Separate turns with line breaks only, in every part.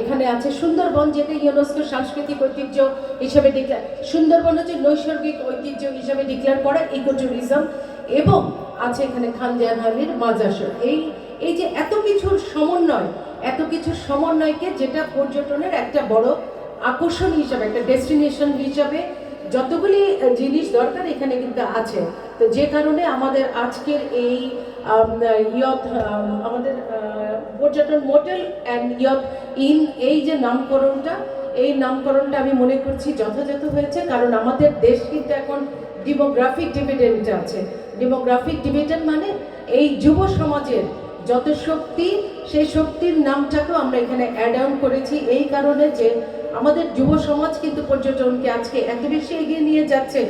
এখানে আছে সুন্দরবন, যেটা ইউনেস্কো সাংস্কৃতিক ঐতিহ্য হিসেবে ডিক্লেয়ার সুন্দরবন হচ্ছে নৈসর্গিক ঐতিহ্য হিসেবে ডিক্লেয়ার করা ইকো ট্যুরিজম এবং আছে এখানে খানজাহান আলীর মাজাসর এই এই যে এত কিছুর সমন্বয়, এত কিছুর সমন্বয়কে যেটা পর্যটনের একটা বড় আকর্ষণ হিসাবে, একটা ডেস্টিনেশন হিসাবে যতগুলি জিনিস দরকার এখানে কিন্তু আছে। তো যে কারণে আমাদের আজকের এই আমাদের পর্যটন মোটেল অ্যান্ড ইয়ক ইন এই যে নামকরণটা, এই নামকরণটা আমি মনে করছি যথাযথ হয়েছে, কারণ আমাদের দেশ কিন্তু এখন ডিমোগ্রাফিক ডিভিডেন্ট আছে। ডিমোগ্রাফিক ডিভিডেন্ট মানে এই যুব সমাজের যত শক্তি, সেই শক্তির নামটাকেও আমরা এখানে অ্যাড অন করেছি। এই কারণে যে আমাদের যুব সমাজ কিন্তু পর্যটনকে আজকে এত বেশি এগিয়ে নিয়ে যাচ্ছে।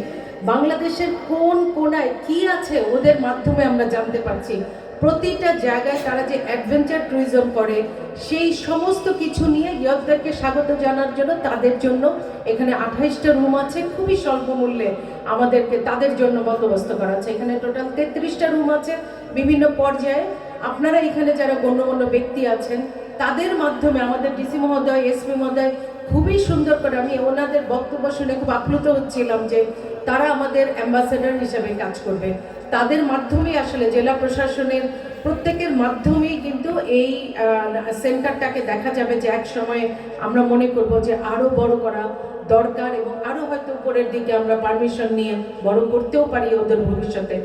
বাংলাদেশের কোন কোনায় কি আছে, ওদের মাধ্যমে আমরা জানতে পারছি। প্রতিটা জায়গায় তারা যে অ্যাডভেঞ্চার ট্যুরিজম করে, সেই সমস্ত কিছু নিয়ে ইয়কদেরকে স্বাগত জানার জন্য তাদের জন্য এখানে আঠাইশটা রুম আছে, খুবই স্বল্প মূল্যে আমাদেরকে তাদের জন্য বন্দোবস্ত করা আছে। এখানে টোটাল তেত্রিশটা রুম আছে বিভিন্ন পর্যায়ে। আপনারা এখানে যারা গণ্যমান্য ব্যক্তি আছেন, তাদের মাধ্যমে আমাদের ডিসি মহোদয় এসপি মহোদয় খুবই সুন্দর করে আমি ওনাদের বক্তব্য শুনে খুব আপ্লুত হচ্ছিলাম যে তারা আমাদের অ্যাম্বাসেডর হিসেবে কাজ করবে। তাদের মাধ্যমেই আসলে জেলা প্রশাসনের প্রত্যেকের মাধ্যমেই কিন্তু এই সেন্টারটাকে দেখা যাবে যে এক সময় আমরা মনে করব যে আরও বড় করা দরকার এবং আরও হয়তো উপরের দিকে আমরা পারমিশন নিয়ে বড় করতেও পারি ওদের ভবিষ্যতে।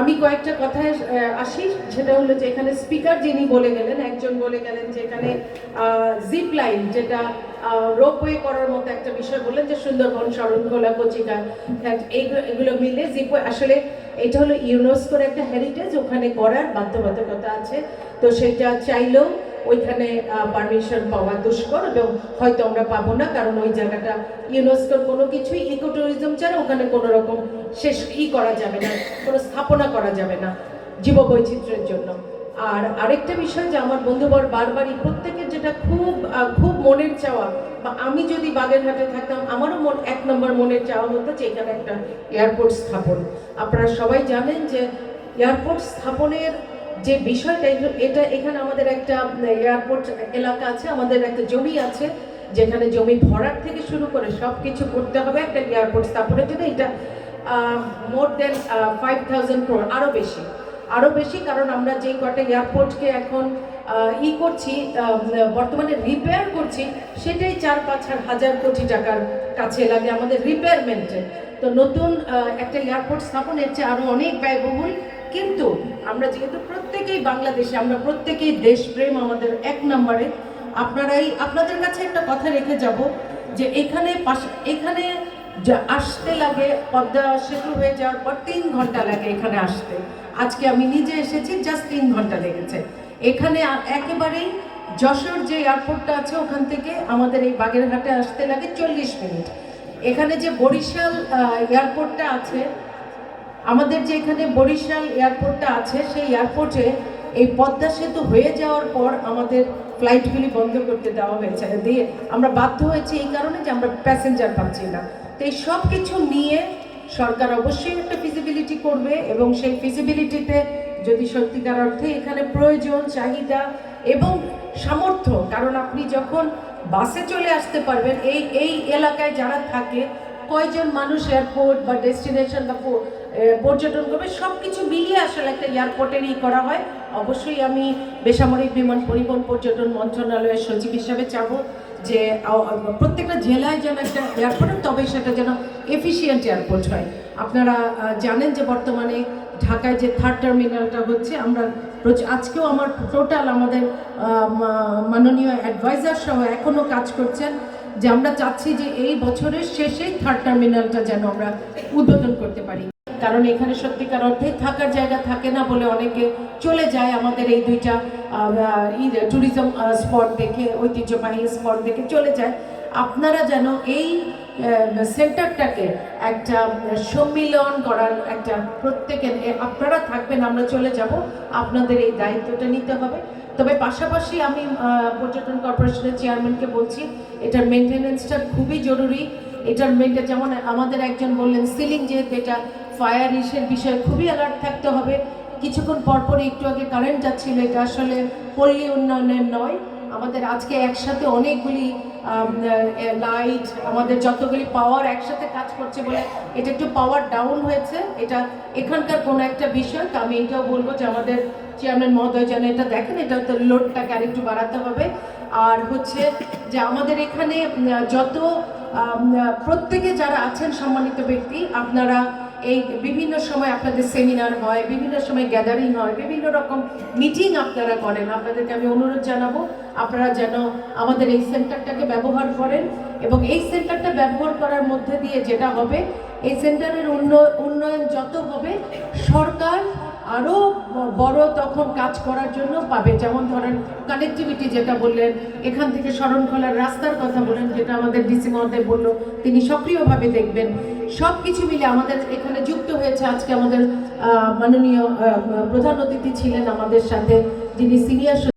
আমি কয়েকটা কথায় আসি। সেটা হলো যে এখানে স্পিকার যিনি বলে গেলেন একজন বলে গেলেন যে এখানে জিপ লাইন যেটা রোপওয়ে করার মতো একটা বিষয় বললেন যে সুন্দরবন শরণখোলা কচিকা হ্যাঁ, এগুলো মিলে জিপ আসলে এটা হলো ইউনেস্কোর একটা হেরিটেজ ওখানে করার বাধ্যবাধকতা আছে। তো সেটা চাইলেও ওইখানে পারমিশন পাওয়া দুষ্কর এবং হয়তো আমরা পাবো না, কারণ ওই জায়গাটা ইউনেস্কোর কোনো কিছুই ইকো ট্যুরিজম ছাড়া ওখানে কোনো রকম শেষ ই করা যাবে না, কোনো স্থাপনা করা যাবে না জীববৈচিত্র্যের জন্য। আর আরেকটা বিষয় যে আমার বন্ধুবর বারবারই প্রত্যেকের যেটা খুব খুব মনের চাওয়া, বা আমি যদি বাগেরহাটে থাকতাম, আমারও মন, এক নম্বর মনের চাওয়া হতো যে এখানে একটা এয়ারপোর্ট স্থাপন। আপনারা সবাই জানেন যে এয়ারপোর্ট স্থাপনের যে বিষয়টা, এটা এখানে আমাদের একটা এয়ারপোর্ট এলাকা আছে, আমাদের একটা জমি আছে, যেখানে জমি ভরার থেকে শুরু করে সব কিছু করতে হবে একটা এয়ারপোর্ট স্থাপনের জন্য। এটা more than five thousand crore আরও বেশি। আরও বেশি কারণ আমরা যেই কটা এয়ারপোর্টকে এখন ই করছি বর্তমানে রিপেয়ার করছি, সেটাই চার পাঁচ হাজার কোটি টাকার কাছে লাগে আমাদের রিপেয়ারমেন্টে তো নতুন একটা এয়ারপোর্ট স্থাপনের চেয়ে আরও অনেক ব্যয়বহুল। কিন্তু আমরা যেহেতু প্রত্যেকেই বাংলাদেশে, আমরা প্রত্যেকেই দেশপ্রেম আমাদের এক নম্বরে। আপনারাই, আপনাদের কাছে একটা কথা রেখে যাব যে এখানে এখানে যা আসতে লাগে, পদ্মা সেতু হয়ে যাওয়ার পর তিন ঘণ্টা লাগে এখানে আসতে। আজকে আমি নিজে এসেছি জাস্ট তিন ঘণ্টা লেগেছে। এখানে একেবারেই যশোর যে এয়ারপোর্টটা আছে, ওখান থেকে আমাদের এই বাগেরহাটে আসতে লাগে চল্লিশ মিনিট। এখানে যে বরিশাল এয়ারপোর্টটা আছে আমাদের যে এখানে বরিশাল এয়ারপোর্টটা আছে, সেই এয়ারপোর্টে এই পদ্মা সেতু হয়ে যাওয়ার পর আমাদের ফ্লাইটগুলি বন্ধ করতে দেওয়া হয়েছে। দিয়ে আমরা বাধ্য হয়েছি এই কারণে যে আমরা প্যাসেঞ্জার পাচ্ছি না। তো এই সব কিছু নিয়ে সরকার অবশ্যই একটা ফিজিবিলিটি করবে এবং সেই ফিজিবিলিটিতে যদি সত্যিকার অর্থে এখানে প্রয়োজন, চাহিদা এবং সামর্থ্য, কারণ আপনি যখন বাসে চলে আসতে পারবেন, এই এই এলাকায় যারা থাকে কয়জন মানুষ এয়ারপোর্ট বা ডেস্টিনেশন বা পর্যটন করবে সব কিছু মিলিয়ে আসলে একটা এয়ারপোর্টেরই করা হয়। অবশ্যই আমি বেসামরিক বিমান পরিবহন পর্যটন মন্ত্রণালয়ের সচিব হিসাবে চাবো যে প্রত্যেকটা জেলায় যেন একটা এয়ারপোর্ট তবে সেটা যেন এফিসিয়েন্ট এয়ারপোর্ট হয়। আপনারা জানেন যে বর্তমানে ঢাকায় যে থার্ড টার্মিনালটা হচ্ছে, আমরা আজকেও আমার টোটাল আমাদের মাননীয় অ্যাডভাইজার সহ এখনও কাজ করছেন। যে আমরা চাচ্ছি যে এই বছরের শেষে থার্ড টার্মিনালটা যেন আমরা উদ্বোধন করতে পারি। কারণ এখানে সত্যিকার অর্থে থাকার জায়গা থাকে না বলে অনেকে চলে যায় আমাদের এই দুইটা ট্যুরিজম স্পট দেখে, ঐতিহ্যবাহী স্পট দেখে চলে যায়। আপনারা যেন এই সেন্টারটাকে একটা সম্মিলন করার একটা প্রত্যেকের আপনারা থাকবেন, আমরা চলে যাব, আপনাদের এই দায়িত্বটা নিতে হবে। তবে পাশাপাশি আমি পর্যটন কর্পোরেশনের চেয়ারম্যানকে বলছি, এটার মেনটেনেন্সটা খুবই জরুরি। এটার মেনটেন যেমন আমাদের একজন বললেন সিলিং যেহেতু এটা ফায়ার ইসের বিষয়ে খুবই অ্যালার্ট থাকতে হবে। কিছুক্ষণ পরপরই একটু আগে কারেন্ট যাচ্ছিল, এটা আসলে পল্লী উন্নয়নের নয়। আমাদের আজকে একসাথে অনেকগুলি লাইট আমাদের যতগুলি পাওয়ার একসাথে কাজ করছে বলে এটা একটু পাওয়ার ডাউন হয়েছে, এটা এখানকার কোনো একটা বিষয়, তো আমি এটাও বলব যে আমাদের চেয়ারম্যান মহোদয় যেন এটা দেখেন, এটা তো লোডটাকে আরেকটু বাড়াতে হবে। আর হচ্ছে যে আমাদের এখানে যত প্রত্যেকে যারা আছেন সম্মানিত ব্যক্তি, আপনারা এই বিভিন্ন সময় আপনাদের সেমিনার হয়, বিভিন্ন সময় গ্যাদারিং হয়, বিভিন্ন রকম মিটিং আপনারা করেন। আপনাদেরকে আমি অনুরোধ জানাব, আপনারা যেন আমাদের এই সেন্টারটাকে ব্যবহার করেন এবং এই সেন্টারটা ব্যবহার করার মধ্যে দিয়ে যেটা হবে, এই সেন্টারের উন্ন- উন্নয়ন যত হবে, সরকার আরও বড় তখন কাজ করার জন্য পাবে। যেমন ধরেন কানেক্টিভিটি যেটা বললেন, এখান থেকে শরণখোলার রাস্তার কথা বলেন যেটা আমাদের ডিসি মহোদয় বলল, তিনি সক্রিয়ভাবে দেখবেন। সব কিছু মিলে আমাদের এখানে যুক্ত হয়েছে আজকে আমাদের মাননীয় প্রধান অতিথি ছিলেন আমাদের সাথে, যিনি সিনিয়র